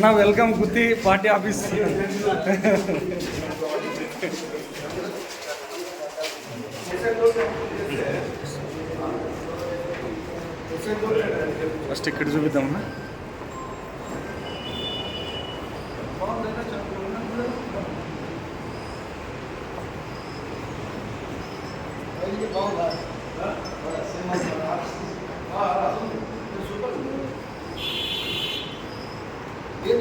అన్న welcome Gutti party office first ఇక్కడ చూపిద్దామన్నా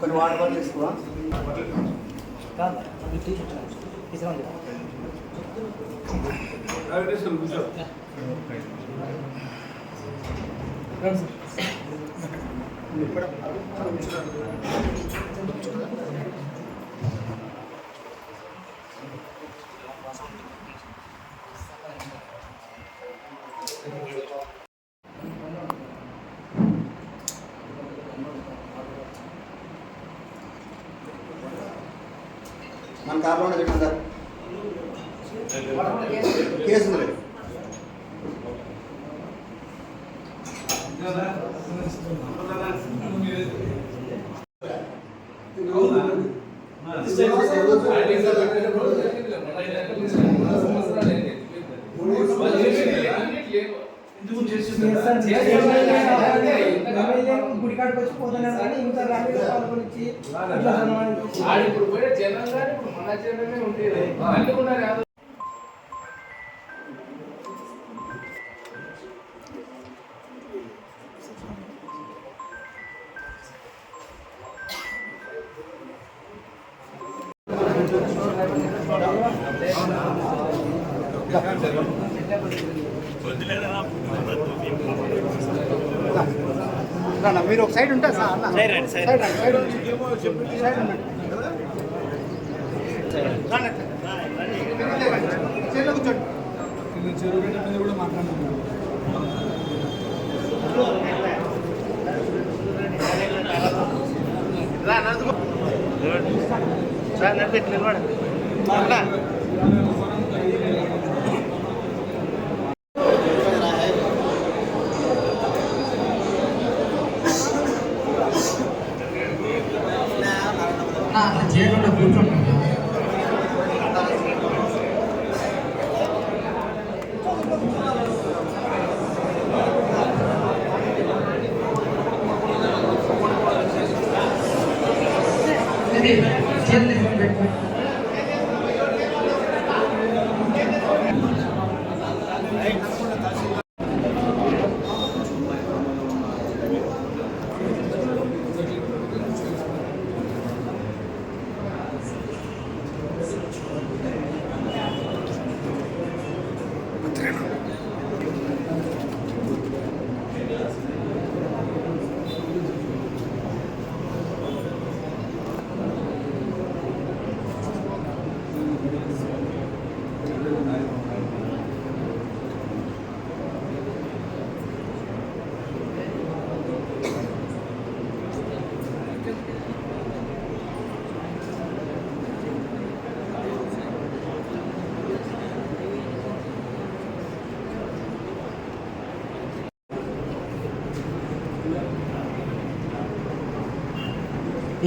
కొన్ని వాటర్ బాటిల్ తీసుకో గుడికాడికి వచ్చి పోతున్నాను కానీ ఇంకా ర్యాలీలో పాల్గొనిచ్చి ఇప్పుడు పోయిన జనం కానీ ఇప్పుడు మన జనమే ఉండేది అందుకున్నారు మీరు ఒక సైడ్ ఉంటారు సార్ అన్న సైడ్ రండి సైడ్ రండి సైడ్ ఉండండి. సైడ్ ఉండండి. రండి అట్లా. చైర్లో కూర్చోండి రా, నడుచుకో. రా, నడిచి ఇట్లా నిలబడండి. రా.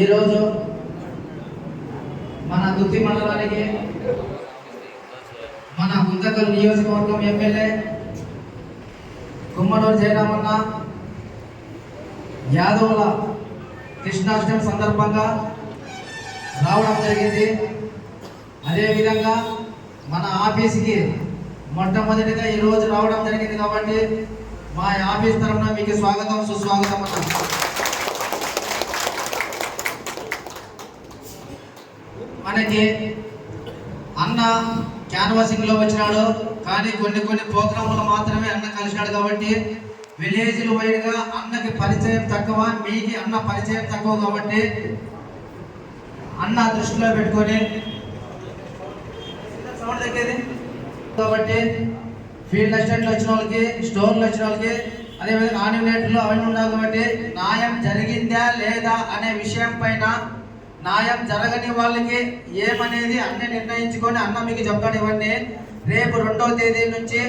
ఈరోజు మన దుత్తి మండలానికి మన గుంతకల్ నియోజకవర్గం ఎమ్మెల్యే గుమ్మనూరు జయరామన్న యాదవుల కృష్ణాష్టమి సందర్భంగా రావడం జరిగింది. అదేవిధంగా మన ఆఫీస్కి మొట్టమొదటిగా ఈరోజు రావడం జరిగింది కాబట్టి మా ఆఫీస్ తరఫున మీకు స్వాగతం సుస్వాగతం అన్న. మనకి అన్న క్యాన్వాసింగ్లో వచ్చినాడు. కానీ కొన్ని కొన్ని ప్రోగ్రాములు మాత్రమే అన్న కలిసినాడు కాబట్టి విలేజ్లు వైడ్గా అన్నకి పరిచయం తక్కువ మీకి అన్న పరిచయం తక్కువ కాబట్టి అన్న దృష్టిలో పెట్టుకొని కాబట్టి ఫీల్డ్ అసిస్టెంట్లు వచ్చిన వాళ్ళకి స్టోర్లు వచ్చిన వాళ్ళకి అదేవిధంగా ఆర్డినేటర్లు అవన్నీ ఉండాలి కాబట్టి న్యాయం జరిగిందా లేదా అనే విషయం పైన న్యాయం జరగని వాళ్ళకి ఏమనేది అన్ని నిర్ణయించుకొని అన్న మీకు చెప్తాడు ఇవన్నీ రేపు రెండవ తేదీ నుంచి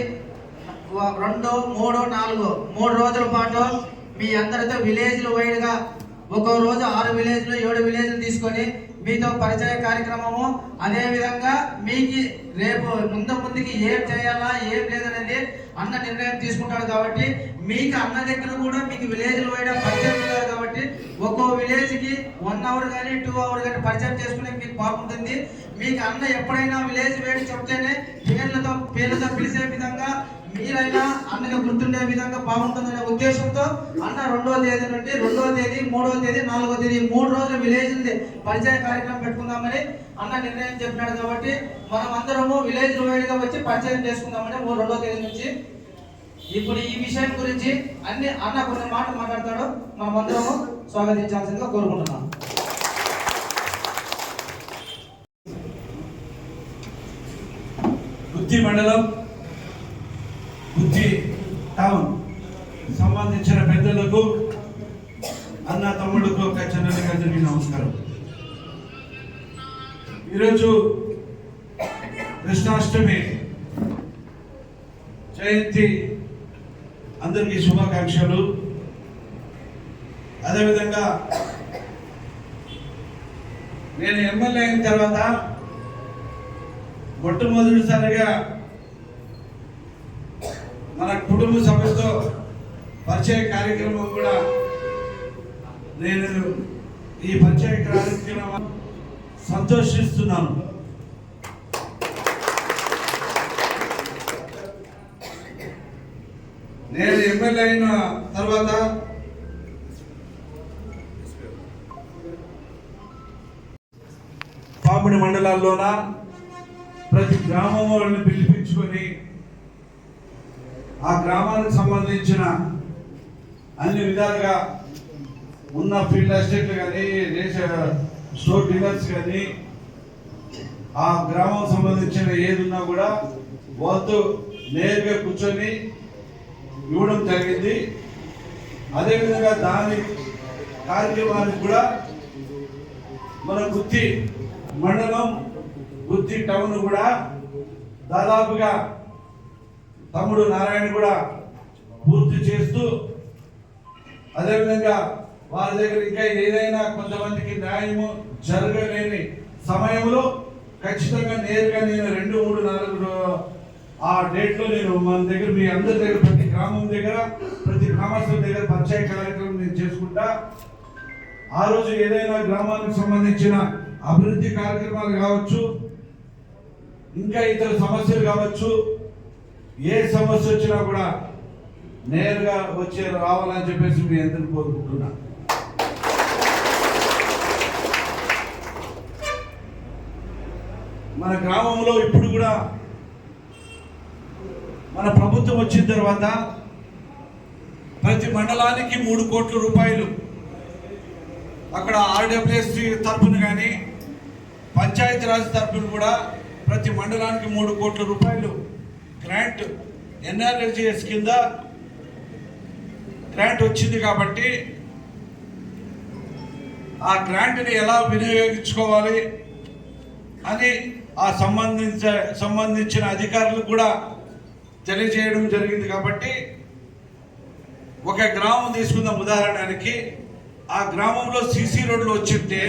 రెండు మూడు నాలుగు మూడు రోజుల పాటు మీ అందరితో విలేజ్లు వైడ్గా ఒక్కో రోజు ఆరు విలేజ్లు ఏడు విలేజ్లు తీసుకొని మీతో పరిచయ కార్యక్రమము. అదే విధంగా మీకు రేపు ముందు ముందుకి ఏం చేయాలా ఏం లేదనేది అన్న నిర్ణయం తీసుకుంటాడు కాబట్టి మీకు అన్న దగ్గర కూడా మీకు విలేజ్లు వైడ్ పరిచయం కాబట్టి ఒక్కో విలేజ్కి వన్ అవర్ కానీ టూ అవర్ కానీ పరిచయం చేసుకునే మీకు బాగుంటుంది మీకు అన్న ఎప్పుడైనా విలేజ్ వేడి చెప్తేనే పేర్లతో పేర్లతో పిలిచే విధంగా మీరైనా అన్నగా గుర్తుండే విధంగా బాగుంటుందనే ఉద్దేశంతో అన్న రెండవ తేదీ నుండి రెండవ తేదీ మూడవ తేదీ నాలుగో తేదీ మూడు రోజులు విలేజ్ పరిచయ కార్యక్రమం పెట్టుకుందామని అన్న నిర్ణయం చెప్పినాడు కాబట్టి మనం అందరము విలేజ్ వైడ్ వచ్చి పరిచయం చేసుకుందామని మూడు రెండో తేదీ నుంచి ఇప్పుడు ఈ విషయం గురించి అన్ని అన్న కొన్ని మాటలు మాట్లాడతాడు. మనం అందరము స్వాగతించాల్సిందిగా కోరుకుంటున్నాం. బుద్ధి మండలం బుద్ధి టౌన్ సంబంధించిన పెద్దలకు అన్న తమ్ముడుకు ఒక చిన్నగా జరిగిన నమస్కారం. ఈరోజు కృష్ణాష్టమి జయంతి అందరికీ శుభాకాంక్షలు. అదేవిధంగా నేను ఎమ్మెల్యే అయిన తర్వాత మొట్టమొదటిసారిగా మన కుటుంబ సభ్యులతో పరిచయ కార్యక్రమం కూడా నేను ఈ పరిచయ కార్యక్రమం సంతోషిస్తున్నాను. నేను ఎమ్మెల్యే అయిన తర్వాత పాముడి మండలాల్లోన ప్రతి గ్రామం వాళ్ళని పిలిపించుకొని ఆ గ్రామానికి సంబంధించిన అన్ని విధాలుగా ఉన్న ఫీల్డ్ అసిస్టెంట్లు కానీ రేష స్టోర్ డీలర్స్ కానీ ఆ గ్రామం సంబంధించిన ఏది ఉన్నా కూడా వాళ్ళతో నేరుగా కూర్చొని ఇవ్వడం జరిగింది. అదేవిధంగా దాని కార్యక్రమానికి కూడా మన గుత్తి మండలం గుత్తి టౌన్ కూడా దాదాపుగా తమ్ముడు నారాయణ కూడా పూర్తి చేస్తూ అదేవిధంగా వారి దగ్గర ఇంకా ఏదైనా కొంతమందికి న్యాయము జరగలేని సమయంలో ఖచ్చితంగా నేరుగా నేను రెండు మూడు నాలుగు ఆ డేట్లో నేను మన దగ్గర మీ అందరి దగ్గర ప్రతి గ్రామం దగ్గర ప్రతి గ్రామస్తుల దగ్గర పరిచయ కార్యక్రమం నేను చేసుకుంటా. ఆ రోజు ఏదైనా గ్రామానికి సంబంధించిన అభివృద్ధి కార్యక్రమాలు కావచ్చు ఇంకా ఇతర సమస్యలు కావచ్చు ఏ సమస్య వచ్చినా కూడా నేరుగా వచ్చే రావాలని చెప్పేసి మీ అందరిని కోరుకుంటున్నా. మన గ్రామంలో ఇప్పుడు కూడా మన ప్రభుత్వం వచ్చిన తర్వాత ప్రతి మండలానికి మూడు కోట్ల రూపాయలు. అక్కడ ఆర్డబ్ల్యూఎస్సీ తరఫున కానీ పంచాయతీరాజ్ తరఫున కూడా ప్రతి మండలానికి మూడు కోట్ల రూపాయలు. గ్రాంట్ ఎన్ఆర్ఎల్జిఎస్ కింద గ్రాంట్ వచ్చింది కాబట్టి ఆ గ్రాంట్ని ఎలా వినియోగించుకోవాలి అని ఆ సంబంధించ సంబంధించిన అధికారులు కూడా తెలియజేయడం జరిగింది కాబట్టి ఒక గ్రామం తీసుకుందాం ఉదాహరణకి ఆ గ్రామంలో సీసీ రోడ్లు వచ్చింటే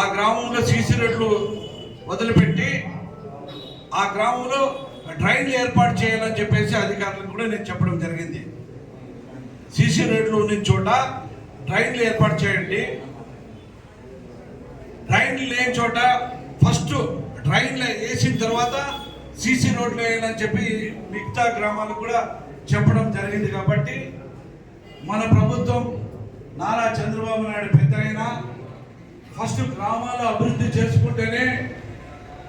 ఆ గ్రామంలో సీసీ రోడ్లు వదిలిపెట్టి ఆ గ్రామంలో డ్రైన్లు ఏర్పాటు చేయాలని చెప్పేసి అధికారులకు కూడా నేను చెప్పడం జరిగింది. సీసీ రోడ్లు ఉన్న చోట డ్రైన్లు ఏర్పాటు చేయండి. డ్రైన్లు లేని చోట ఫస్ట్ డ్రైన్లు వేసిన తర్వాత సీసీ రోడ్లు వేయాలని చెప్పి మిగతా గ్రామాలకు కూడా చెప్పడం జరిగింది కాబట్టి మన ప్రభుత్వం నారా చంద్రబాబు నాయుడు పెద్ద ఫస్ట్ గ్రామాలు అభివృద్ధి చేసుకుంటేనే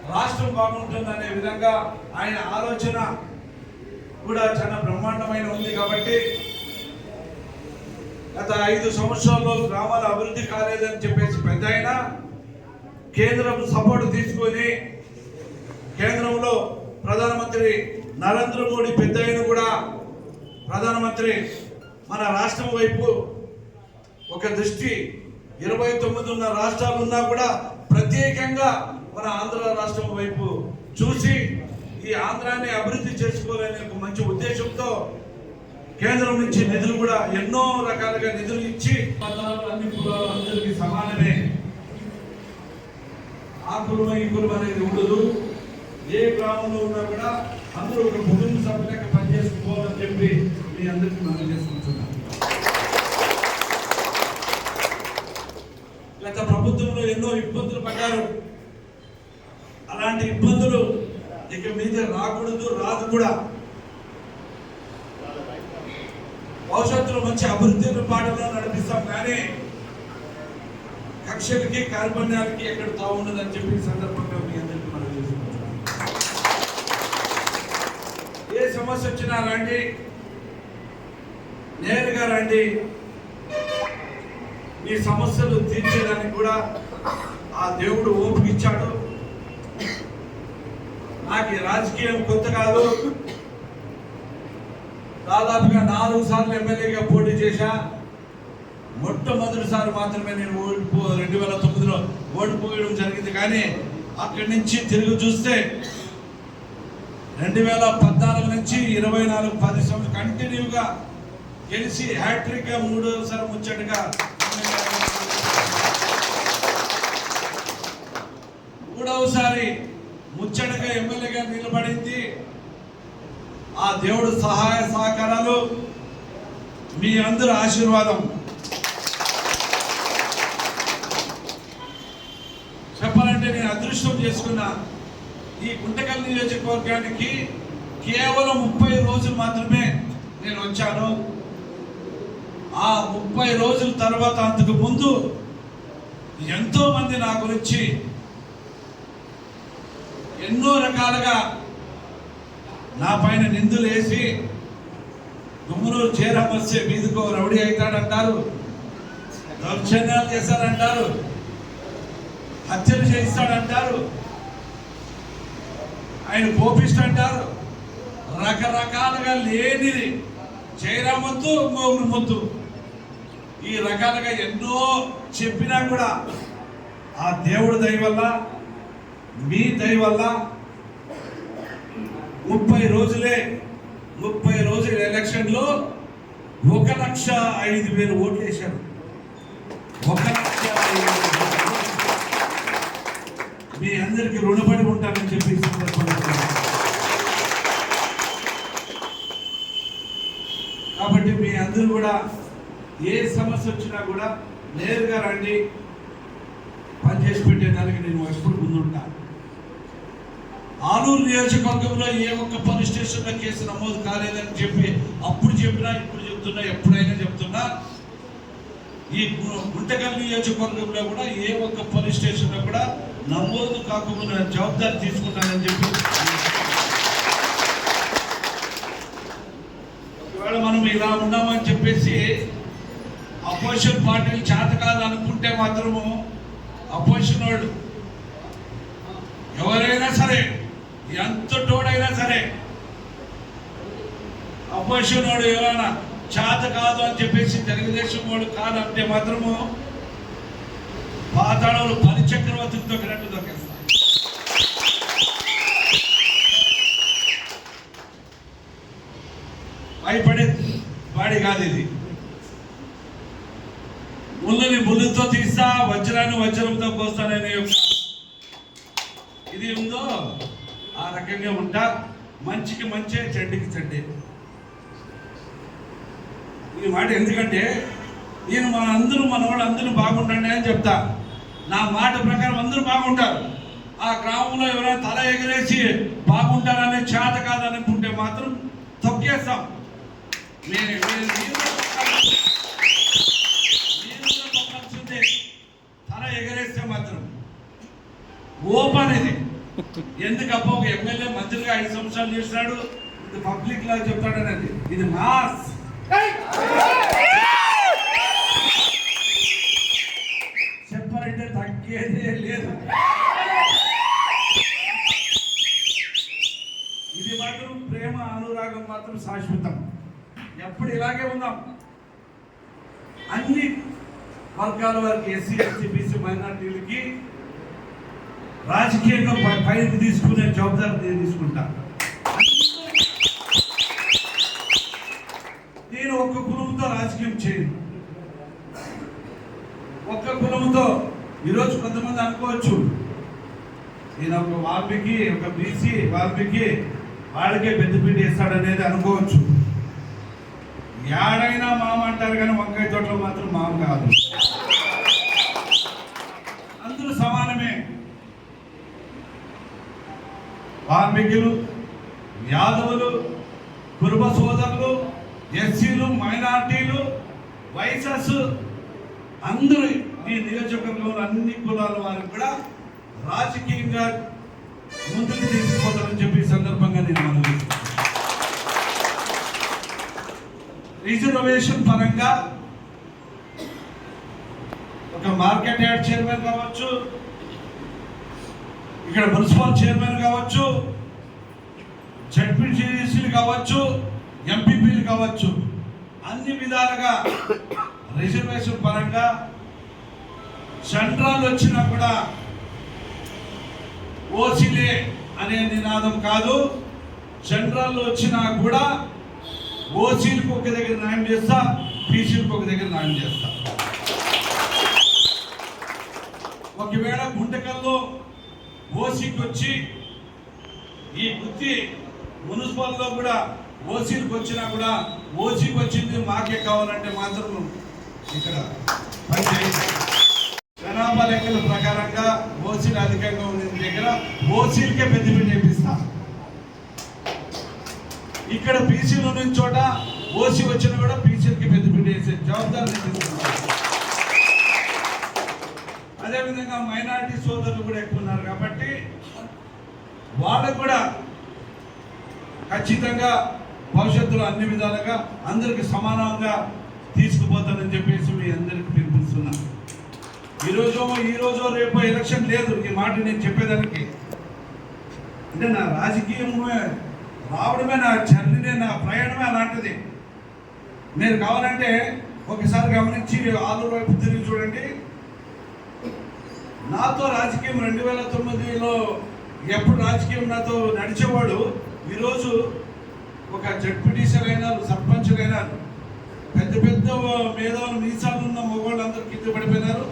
రాష్ట్రం బాగుంటుందనే విధంగా ఆయన ఆలోచన కూడా చాలా బ్రహ్మాండమైన ఉంది కాబట్టి గత ఐదు సంవత్సరాల్లో గ్రామాల అభివృద్ధి కాలేదని చెప్పేసి పెద్ద కేంద్రం సపోర్ట్ తీసుకొని కేంద్రంలో ప్రధానమంత్రి నరేంద్ర మోడీ పెద్ద అయిన కూడా ప్రధానమంత్రి మన రాష్ట్రం వైపు ఒక దృష్టి ఇరవై తొమ్మిది ఉన్న రాష్ట్రాలు ఉన్నా కూడా ప్రత్యేకంగా మన ఆంధ్ర రాష్ట్రం వైపు చూసి ఈ ఆంధ్రాన్ని అభివృద్ధి చేసుకోవాలనే ఒక మంచి ఉద్దేశంతో కేంద్రం నుంచి నిధులు కూడా ఎన్నో రకాలుగా నిధులు ఇచ్చి అన్ని కులాలు అందరికీ సమానమే. ఆ కులం ఈ కులం అనేది ఉండదు. ఏ గ్రామంలో ఉన్నా కూడా అందరూ ఒక కుటుంబ సభ్యులకి పనిచేసుకోవాలని చెప్పి మీ అందరికీ మనం చేసుకుంటున్నాం గత ప్రభుత్వంలో ఎన్నో ఇబ్బందులు పడ్డారు. అలాంటి ఇబ్బందులు ఇక మీద రాకూడదు రాదు కూడా. భవిష్యత్తులో మంచి అభివృద్ధి పాటలో నడిపిస్తాం కానీ కక్షలకి కార్పణ్యాలకి ఎక్కడ తావుండదని చెప్పి సందర్భం సందర్భంగా మీ అందరికీ మనం చేసుకుంటున్నాం ఏ సమస్య వచ్చినా రండి. నేరుగా రండి. ఈ సమస్యలు తీర్చేదానికి కూడా ఆ దేవుడు ఓపిక ఇచ్చాడు నాకు రాజకీయం కొత్త కాదు. దాదాపుగా నాలుగు సార్లు ఎమ్మెల్యేగా పోటీ చేశా. మొట్టమొదటిసారి మాత్రమే నేను ఓడిపో రెండు వేల తొమ్మిదిలో ఓడిపోయడం జరిగింది. కానీ అక్కడి నుంచి తిరిగి చూస్తే రెండు వేల పద్నాలుగు నుంచి ఇరవై నాలుగు పది సంవత్సరాలు కంటిన్యూగా గెలిచి హ్యాట్రిక్గా మూడోసారి ముచ్చటగా మూడవసారి ముచ్చటగా ఎమ్మెల్యేగా నిలబడింది. ఆ దేవుడు సహాయ సహకారాలు మీ అందరి ఆశీర్వాదం. చెప్పాలంటే నేను అదృష్టం చేసుకున్నా. ఈ గుంటకల్ నియోజకవర్గానికి కేవలం ముప్పై రోజులు మాత్రమే నేను వచ్చాను. ఆ ముప్పై రోజుల తర్వాత అంతకు ముందు ఎంతో మంది నా గురించి ఎన్నో రకాలుగా నా పైన నిందులు వేసి గుమ్మనూరు చేరం వస్తే మీదుకో రౌడీ అవుతాడంటారు. దౌర్జన్యాలు చేశారంటారు. హత్యలు చేయిస్తాడంటారు. ఆయన కోపిస్ట్ అంటారు. రకరకాలుగా లేనిది జయరామొద్దు ఇంకొకరు ముద్దు. ఈ రకాలుగా ఎన్నో చెప్పినా కూడా ఆ దేవుడి దయ వల్ల మీ దయ వల్ల ముప్పై రోజులే ముప్పై రోజుల ఎలక్షన్లో ఒక లక్ష ఐదు వేలు ఓట్లు వేశారు. ఒక లక్ష మీ అందరికీ రుణపడి ఉంటానని చెప్పి సందర్భంగా తెలియజేస్తున్నాను. కాబట్టి మీ అందరూ కూడా ఏ సమస్య వచ్చినా కూడా నేరుగా రండి. పనిచేసి పెట్టేదానికి నేను ఎప్పుడు ముందుంటాను ఆలూరు నియోజకవర్గంలో ఏ ఒక్క పోలీస్ స్టేషన్లో కేసు నమోదు కాలేదని చెప్పి అప్పుడు చెప్పినా ఇప్పుడు చెప్తున్నా ఎప్పుడైనా చెప్తున్నా ఈ గు- గుంటకల్ నియోజకవర్గంలో కూడా ఏ ఒక్క పోలీస్ స్టేషన్లో కూడా నమోదు కాకుండా జవాబాదారి తీసుకుంటానని చెప్పి ఒకవేళ మనం ఇలా ఉన్నామని చెప్పేసి అపోజిషన్ పార్టీలు చేత కాదు అనుకుంటే మాత్రము అపోజిషన్ వాళ్ళు ఎవరైనా సరే ఎంత తోడైనా సరే అపోజిషన్ వాడు ఎవరైనా చేత కాదు అని చెప్పేసి తెలుగుదేశం వాడు కాదు అంటే మాత్రము పాతాళంలో పని చక్రవర్తికి దొక్కినట్టు భయపడే వాడి కాదు ఇది. ముళ్ళని ముళ్ళుతో తీస్తా వజ్రాన్ని వజ్రంతో కోస్తాననే ఇది ఉందో ఆ రకంగా ఉంటా. మంచికి మంచే చెడ్డికి చెడ్డే. ఈ మాట ఎందుకంటే నేను మన అందరూ మన వాళ్ళు అందరూ బాగుండండి అని చెప్తా. నా మాట ప్రకారం అందరూ బాగుంటారు. ఆ గ్రామంలో ఎవరైనా తల ఎగరేసి బాగుంటారనే చేత కాదనుకుంటే మాత్రం తొక్కేస్తాం. నేను మీరు మీరు కూడా తల ఎగరేస్తే మాత్రం ఓపెన్ ఇది ఎందుకప్ప ఒక ఎమ్మెల్యే మంత్రిగా ఐదు సంవత్సరాలు చేసినాడు ఇది పబ్లిక్ లా చెప్తాడనేది ఇది మాస్ చెప్పాలంటే తగ్గేదే లేదు ఇది మాత్రం ప్రేమ అనురాగం మాత్రం శాశ్వతం ఎప్పుడు ఇలాగే ఉందాం అన్ని వర్గాల వారికి ఎస్సీ ఎస్సీ బీసీ మైనార్టీలకి రాజకీయంగా పైకి తీసుకునే జవాబాదారి నేను తీసుకుంటా. నేను ఒక్క కులంతో రాజకీయం చేయను. ఒక్క కులంతో ఈరోజు కొంతమంది అనుకోవచ్చు. నేను ఒక వార్పికి ఒక బీసీ వార్పికి వాళ్ళకే పెద్దపీట వేస్తాడనేది అనుకోవచ్చు. ఏడైనా మామ అంటారు కానీ వంకాయ తోటలో మాత్రం మామ కాదు. అందరూ సమానమే. వాల్మీకులు యాదవులు కురుబ సోదరులు ఎస్సీలు మైనార్టీలు వైసస్ అందరూ ఈ నియోజకవర్గంలో అన్ని కులాల వారికి కూడా రాజకీయంగా ముందుకు తీసుకుపోతారని చెప్పి సందర్భంగా నేను మనవి రిజర్వేషన్ పరంగా ఒక మార్కెట్ యార్డ్ చైర్మన్ కావచ్చు ఇక్కడ మున్సిపల్ చైర్మన్ కావచ్చు జడ్పీటీసీలు కావచ్చు ఎంపీపీలు కావచ్చు అన్ని విధాలుగా రిజర్వేషన్ పరంగా సెంట్రల్ వచ్చినా కూడా ఓసీలే అనే నినాదం కాదు. సెంట్రల్ వచ్చినా కూడా ఓసీలకు ఒక దగ్గర న్యాయం చేస్తా బీసీలకు ఒక దగ్గర న్యాయం చేస్తా. ఒకవేళ గుంటకల్లో ఓసీకి వచ్చి ఈ బుద్ధి మున్సిపల్లో కూడా ఓసీలకు వచ్చినా కూడా ఓసీకి వచ్చింది మాకే కావాలంటే మాత్రం ఇక్కడ జనాభా లెక్కల ప్రకారంగా ఓసీలు అధికంగా ఉన్న దగ్గర ఓసీలకే పెద్ద వేపిస్తా. ఇక్కడ బీసీలు ఉన్న చోట ఓసీ వచ్చిన కూడా బీసీలకి పెద్దపీట వేసే జవాబాదారి అదేవిధంగా మైనారిటీ సోదరులు కూడా ఎక్కువ ఉన్నారు కాబట్టి వాళ్ళకు కూడా ఖచ్చితంగా భవిష్యత్తులో అన్ని విధాలుగా అందరికి సమానంగా తీసుకుపోతానని చెప్పేసి మీ అందరికి పిలుపుస్తున్నా ఈ రోజు ఈ రోజు రేపు ఎలక్షన్ లేదు. ఈ మాట నేను చెప్పేదానికి. అంటే నా రాజకీయమే రావడమే నా జర్నీనే నా ప్రయాణమే అలాంటిది. మీరు కావాలంటే ఒకసారి గమనించి ఆలూరు వైపు తిరిగి చూడండి. నాతో రాజకీయం రెండు వేల తొమ్మిదిలో ఎప్పుడు రాజకీయం నాతో నడిచేవాడు ఈరోజు ఒక జడ్పీటీసీలు అయినారు సర్పంచులు అయినారు. పెద్ద పెద్ద మేధావులు మీసాలు ఉన్న మగవాళ్ళు అందరూ కింద పడిపోయినారు.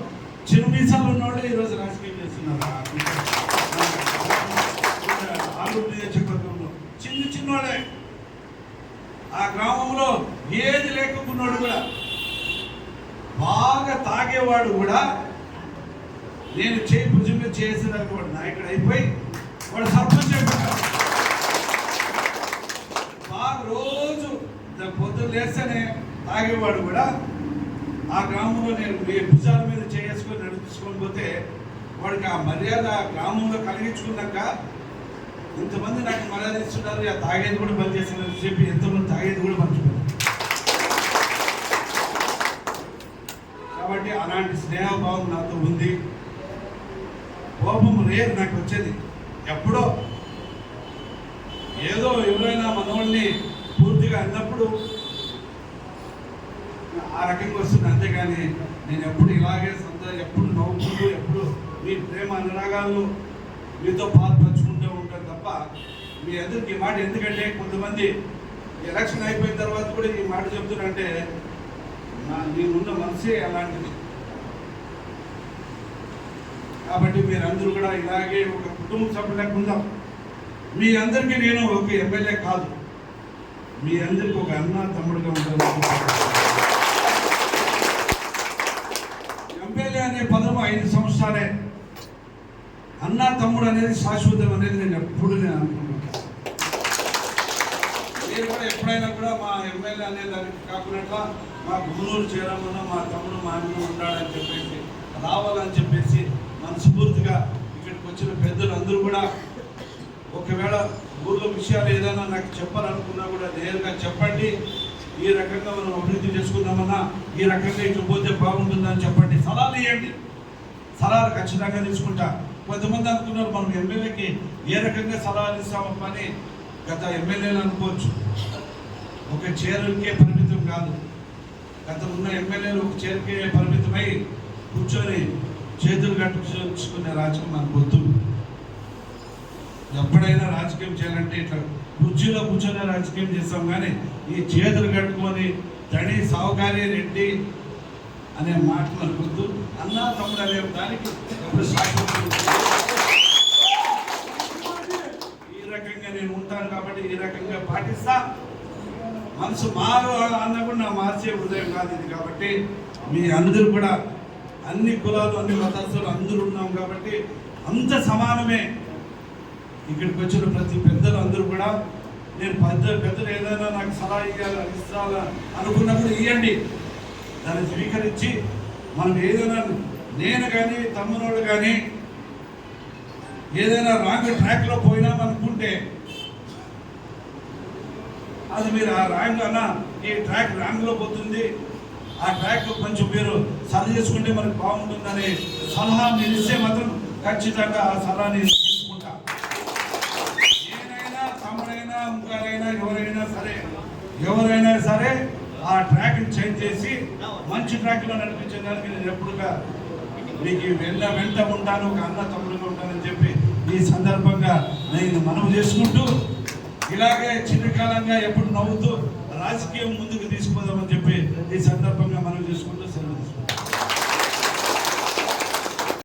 చిన్న మీసాలు ఉన్నవాళ్ళు ఈరోజు రాజకీయం చేస్తున్నారు. ఆలూరు చిన్న ఆ గ్రామంలో ఏది లేకున్నాడు కూడా. బాగా తాగేవాడు కూడా నేను చేయి భుజం మీద చేసేదానికి వాడు నాయకుడు అయిపోయి వాడు సర్పంచ్ అయిపోయాడు. బాగా రోజు పొద్దున్న లేస్తేనే తాగేవాడు కూడా. ఆ గ్రామంలో నేను మీ భుజాల మీద చేసుకొని నడిపించుకొని పోతే వాడికి ఆ మర్యాద గ్రామంలో కలిగించుకున్నాక ఇంతమంది నాకు మర్యాద ఇస్తున్నారు ఆ తాగేది కూడా బంద్ చేస్తున్నారు. చెప్పి ఎంతమంది తాగేది కూడా మర్చిపోయారు కాబట్టి అలాంటి స్నేహభావం నాతో ఉంది. కోపం రేపు నాకు వచ్చేది. ఎప్పుడో ఏదో ఎవరైనా మనవాళ్ళని పూర్తిగా అన్నప్పుడు ఆ రకంగా వస్తుంది. అంతేగాని నేను ఎప్పుడు ఇలాగే సొంత ఎప్పుడు నవ్వుకుంటూ ఎప్పుడు మీ ప్రేమ అనురాగాలను మీతో పాల్పంచుకుంటూ తప్ప మీ అందరికి ఈ మాట ఎందుకంటే కొంతమంది ఎలక్షన్ అయిపోయిన తర్వాత కూడా ఈ మాట చెప్తున్నంటే నా నేనున్న మనసే అలాంటిది. కాబట్టి మీరందరూ కూడా ఇలాగే ఒక కుటుంబ సభ్యులకు ఉందాం. మీ అందరికీ నేను ఒక ఎమ్మెల్యే కాదు. మీ అందరికి ఒక అన్న తమ్ముడుగా ఉంటాను ఎమ్మెల్యే అనే పదము ఐదు సంవత్సరాలే. అన్న తమ్ముడు అనేది శాశ్వతం అనేది నేను ఎప్పుడు నేను అనుకున్నాను నేను కూడా ఎప్పుడైనా కూడా మా ఎమ్మెల్యే అనే దానికి కాకుండా మా గురువులు చేరమన్న మా తమ్ముడు మా అన్న ఉంటాడని చెప్పేసి రావాలని చెప్పేసి మనస్ఫూర్తిగా ఇక్కడికి వచ్చిన పెద్దలు అందరూ కూడా ఒకవేళ ఊర్లో విషయాలు ఏదైనా నాకు చెప్పాలనుకున్నా కూడా నేరుగా చెప్పండి. ఈ రకంగా మనం అభివృద్ధి చేసుకుందామన్నా ఈ రకంగా ఇట్లా పోతే బాగుంటుందని చెప్పండి. సలహాలు ఇవ్వండి. సలహాలు ఖచ్చితంగా తీసుకుంటా. కొంతమంది అనుకున్నారు మనం ఎమ్మెల్యేకి ఏ రకంగా సలహాలు ఇస్తామప్ప అని గత ఎమ్మెల్యేలు అనుకోవచ్చు. ఒక చీరకే పరిమితం కాదు. గత ఉన్న ఎమ్మెల్యేలు ఒక చీరకే పరిమితమై కూర్చొని చేతులు కట్టుకునే రాజకీయం మనకు వద్దు ఎప్పుడైనా రాజకీయం చేయాలంటే ఇట్లా కుర్చీలో కూర్చొని రాజకీయం చేస్తాం కానీ ఈ చేతులు కట్టుకొని తడి సావుకారి రెడ్డి అనే మాట అనుకుంటూ అన్నా తమ్ముడు అనే దానికి ఎప్పుడు ఈ రకంగా నేను ఉంటాను కాబట్టి ఈ రకంగా పాటిస్తా. మనసు మారు అన్న కూడా నా మార్చే హృదయం కాదు ఇది కాబట్టి మీ అందరూ కూడా అన్ని కులాలు అన్ని మతస్థులు అందరూ ఉన్నాం కాబట్టి అంత సమానమే. ఇక్కడికి వచ్చిన ప్రతి పెద్దలు అందరూ కూడా నేను పెద్ద పెద్దలు ఏదైనా నాకు సలహా ఇవ్వాలి ఇస్తారా అనుకున్నప్పుడు ఇవ్వండి దాన్ని స్వీకరించి మనం ఏదైనా నేను కానీ తమ్మునోడు కానీ ఏదైనా రాంగ్ ట్రాక్లో పోయినాం అనుకుంటే అది మీరు ఆ ర్యాంక్ అన్న ఈ ట్రాక్ ర్యాంక్లో పోతుంది. ఆ ట్రాక్ కొంచెం మీరు సరి చేసుకుంటే మనకు బాగుంటుందని సలహా మీరు ఇస్తే మాత్రం ఖచ్చితంగా ఆ సలహాని తీసుకుంటా. నేనైనా తమ్ముడైనా ఇంకారైనా ఎవరైనా సరే ఎవరైనా సరే ఆ ట్రాక్ని చేంజ్ చేసి మంచి ట్రాక్లో నడిపించే దానికి నేను ఎప్పుడుగా మీకు వెళ్ళ వెంట ఉంటాను ఒక అన్న తమ్ముడుగా ఉంటానని చెప్పి ఈ సందర్భంగా నేను మనవి చేసుకుంటూ ఇలాగే చిన్నకాలంగా ఎప్పుడు నవ్వుతూ రాజకీయం ముందుకు తీసుకుపోదామని చెప్పి ఈ సందర్భంగా మనవి చేసుకుంటూ